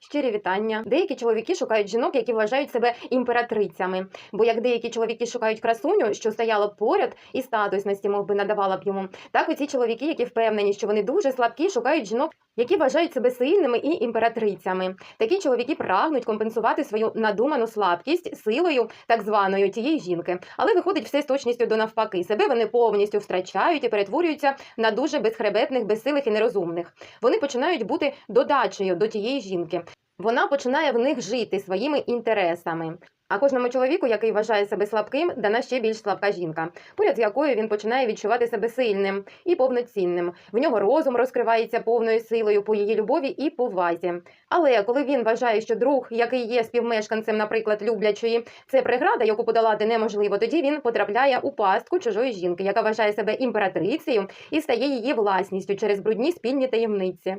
Щирі вітання. Деякі чоловіки шукають жінок, які вважають себе імператрицями. Бо як деякі чоловіки шукають красуню, що стояла б поряд і статусності, мов би, надавала б йому, так оці чоловіки, які впевнені, що вони дуже слабкі, шукають жінок, які вважають себе сильними і імператрицями. Такі чоловіки прагнуть компенсувати свою надуману слабкість силою так званої тієї жінки. Але виходить все з точністю до навпаки. Себе вони повністю втрачають і перетворюються на дуже безхребетних, безсилих і нерозумних. Вони починають бути додачею до тієї жінки. Вона починає в них жити своїми інтересами. А кожному чоловіку, який вважає себе слабким, дана ще більш слабка жінка, поряд з якою він починає відчувати себе сильним і повноцінним. В нього розум розкривається повною силою по її любові і повазі. Але коли він вважає, що друг, який є співмешканцем, наприклад, люблячої, це преграда, яку подолати неможливо, тоді він потрапляє у пастку чужої жінки, яка вважає себе імператрицею і стає її власністю через брудні спільні таємниці.